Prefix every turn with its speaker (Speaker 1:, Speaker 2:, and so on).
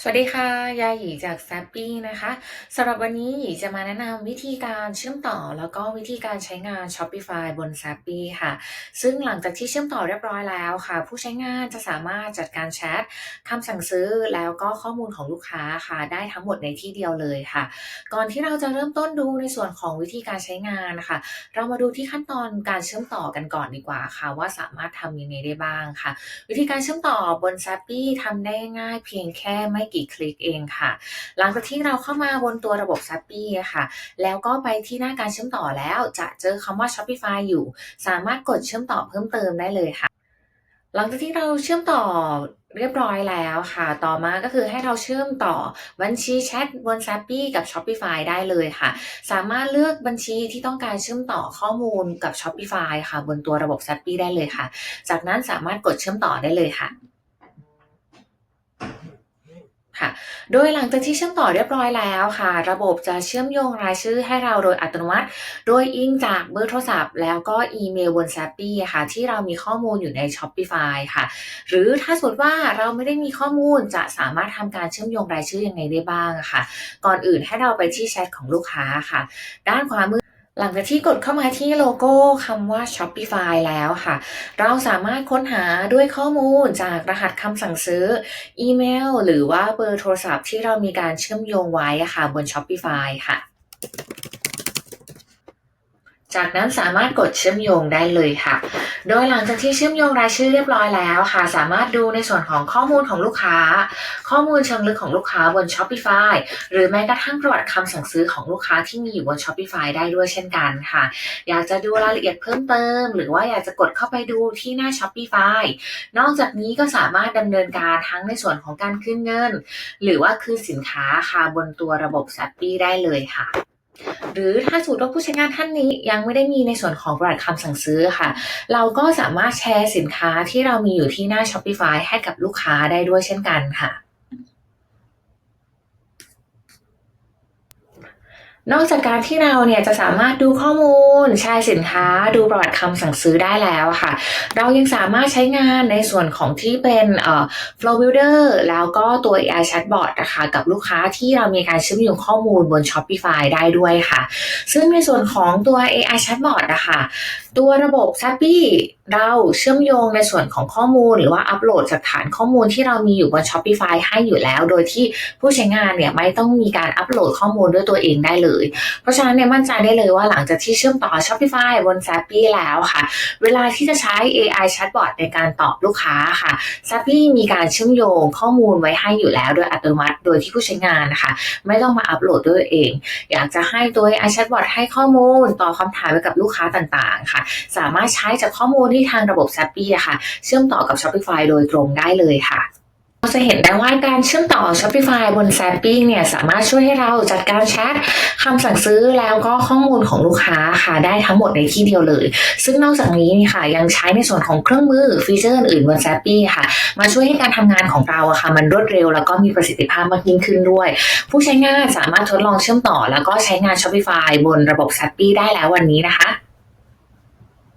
Speaker 1: สวัสดีค่ะ ยาหยีจาก s ซ p ปี้นะคะสำหรับวันนี้หยีจะมาแนะนำวิธีการเชื่อมต่อ แล้วก็วิธีการใช้งาน Shopify บน s ซ p ปี้ค่ะ ซึ่งหลังจากที่เชื่อมต่อเรียบร้อยแล้วค่ะ ผู้ใช้งานจะสามารถจัดการแชทคำสั่งซื้อแล้วก็ข้อมูลของลูกค้าค่ะ ได้ทั้งหมดในที่เดียวเลยค่ะ ก่อนที่เราจะเริ่มต้นดูในส่วนของวิธีการใช้งานนะคะเรามาดูที่ขั้นตอนการเชื่อมต่อกันก่อนดีกว่าค่ะ ว่าสามารถทำยังไงได้บ้างค่ะ วิธีการเชื่อมต่อบน s ซ p ปี้ทำได้ง่ายเพียงแค่ไม่กี่คลิกเองค่ะ หลังจากที่เราเข้ามาบนตัวระบบ s ซ p ปี้ค่ะ แล้วก็ไปที่หน้าการเชื่อมต่อแล้วจะเจอคำว่า Shopify อยู่ สามารถกดเชื่อมต่อเพิ่มเติมได้เลยค่ะ หลังจากที่เราเชื่อมต่อเรียบร้อยแล้วค่ะ ต่อมาก็คือให้เราเชื่อมต่อบัญชีแชทบน s ซ p ปี้กับ Shopify ได้เลยค่ะ สามารถเลือกบัญชีที่ต้องการเชื่อมต่อข้อมูลกับ Shopify ค่ะ บนตัวระบบ s ซ p ปี้ได้เลยค่ะ จากนั้นสามารถกดเชื่อมต่อได้เลยค่ะ ค่ะ โดยหลังจากที่เชื่อมต่อเรียบร้อยแล้วค่ะ ระบบจะเชื่อมโยงรายชื่อให้เราโดยอัตโนมัติ โดยอิงจากเบอร์โทรศัพท์ แล้วก็อีเมลบน s ซ p ปี้ค่ะ ที่เรามีข้อมูลอยู่ใน Shopify ค่ะ หรือถ้าสมมติว่าเราไม่ได้มีข้อมูลจะสามารถทำการเชื่อมโยงรายชื่อยังไงได้บ้างค่ะ ก่อนอื่นให้เราไปที่แชทของลูกค้าค่ะ ด้านขวามือ หลังจากที่กดเข้ามาที่โลโก้คำว่า Shopify แล้วค่ะ เราสามารถค้นหาด้วยข้อมูลจากรหัสคำสั่งซื้อ อีเมล หรือว่าเบอร์โทรศัพท์ที่เรามีการเชื่อมโยงไว้ค่ะบน Shopify ค่ะ จากนั้นสามารถกดเชื่อมโยงได้เลยค่ะ โดยหลังจากที่เชื่อมโยงรายชื่อเรียบร้อยแล้วค่ะ สามารถดูในส่วนของข้อมูลของลูกค้า ข้อมูลเชิงลึกของลูกค้าบน Shopify หรือแม้กระทั่งประวัติคำสั่งซื้อของลูกค้าที่มีอยู่บน Shopify ได้ด้วยเช่นกันค่ะ อยากจะดูรายละเอียดเพิ่มเติม หรือว่าอยากจะกดเข้าไปดูที่หน้า Shopify นอกจากนี้ก็สามารถดำเนินการทั้งในส่วนของการคืนเงิน หรือว่าคืนสินค้าค่ะบนตัวระบบ s ซ p ปี้ได้เลยค่ะ หรือถ้าสูตรว่าผู้ใช้งานท่านนี้ยังไม่ได้มีในส่วนของประวัติคำสั่งซื้อค่ะ เราก็สามารถแชร์สินค้าที่เรามีอยู่ที่หน้า Shopify ให้กับลูกค้าได้ด้วยเช่นกันค่ะ นอกจากการที่เราเนี่ยจะสามารถดูข้อมูลแชร์สินค้า ดูประวัติคำสั่งซื้อได้แล้วค่ะ เรายังสามารถใช้งานในส่วนของที่เป็นเอ่อ Flow Builder แล้วก็ตัว AI Chatbot นะคะกับลูกค้าที่เรามีการเชื่อมโยงข้อมูลบน Shopify ได้ด้วยค่ะ ซึ่งในส่วนของตัว AI Chatbot นะคะตัวระบบ s a p ีเราเชื่อมโยงในส่วนของข้อมูล หรือว่าอัปโหลดจากฐานข้อมูลที่เรามีอยู่บน Shopify ให้อยู่แล้ว โดยที่ผู้ใช้งานเนี่ยไม่ต้องมีการอัปโหลดข้อมูลด้วยตัวเองได้เลยเพราะฉะนั้นเนี่ยมั่นใจได้เลยว่าหลังจากที่เชื่อมต่อ Shopify บน s a p ีแล้วค่ะ เวลาที่จะใช้ AI Chatbot ในการตอบลูกค้าค่ะ s a p ีมีการเชื่อมโยงข้อมูลไว้ให้อยู่แล้ว โดยอัตโนมัติโดยที่ผู้ใช้งานนะคะ ไม่ต้องมาอัปโหลดด้วยตัวเอง อยากจะให้ตัว AI Chatbot ให้ข้อมูลตอบคำถามไปกับลูกค้าต่างๆ ค่ะ สามารถใช้จากข้อมูลที่ทางระบบ s a p ีอะค่ะ เชื่อมต่อกับ Shopify โดยตรงได้เลยค่ะ จะเห็นได้ว่าการเชื่อมต่อ Shopify บน s a p ีเนี่ยสามารถช่วยให้เราจัดการแชทคำสั่งซื้อแล้วก็ข้อมูลของลูกค้าค่ะได้ทั้งหมดในที่เดียวเลย ซึ่งนอกจากนี้นี่ค่ะยังใช้ในส่วนของเครื่องมือฟีเจอร์อื่นบน s a p ีค่ะ มาช่วยให้การทำงานของเราอะค่ะมันรวดเร็ว แล้วก็มีประสิทธิภาพมากยิ่งขึ้นด้วย ผู้ใช้งานสามารถทดลองเชื่อมต่อ แล้วก็ใช้งาน Shopify บนระบบ s a p ีได้แล้ววันนี้นะคะ